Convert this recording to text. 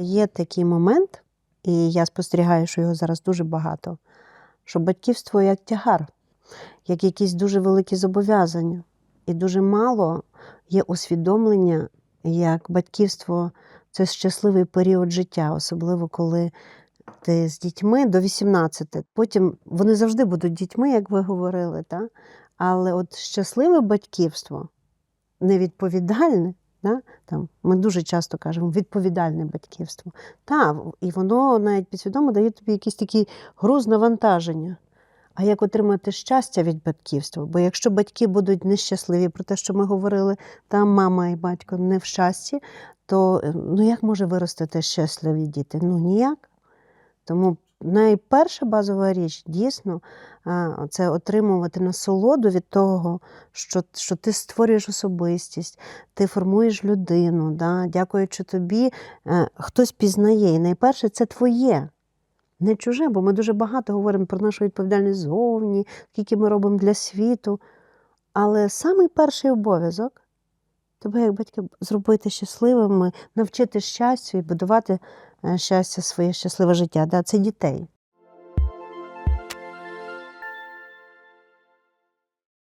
Є такий момент, і я спостерігаю, що його зараз дуже багато, що батьківство як тягар, як якісь дуже великі зобов'язання. І дуже мало є усвідомлення, як батьківство це щасливий період життя, особливо коли ти з дітьми до 18. Потім вони завжди будуть дітьми, як ви говорили, та? але от щасливе батьківство невідповідальне. Да? Там, ми дуже часто кажемо відповідальне батьківство. Так, і воно навіть підсвідомо дає тобі якийсь такий груз навантаження. А як отримати щастя від батьківства? Бо якщо батьки будуть нещасливі про те, що ми говорили, там мама і батько не в щасті, то е, ну як може виростити щасливі діти? Ну ніяк. Тому найперша базова річ дійсно це отримувати насолоду від того, що, що ти створюєш особистість, ти формуєш людину. Да? Дякуючи тобі, е, хтось пізнає. І найперше це твоє. Не чуже, бо ми дуже багато говоримо про нашу відповідальність зовні, скільки ми робимо для світу. Але самий перший обов'язок тебе, як батьки, зробити щасливими, навчити щастю і будувати е, щастя, своє щасливе життя. Да? Це дітей.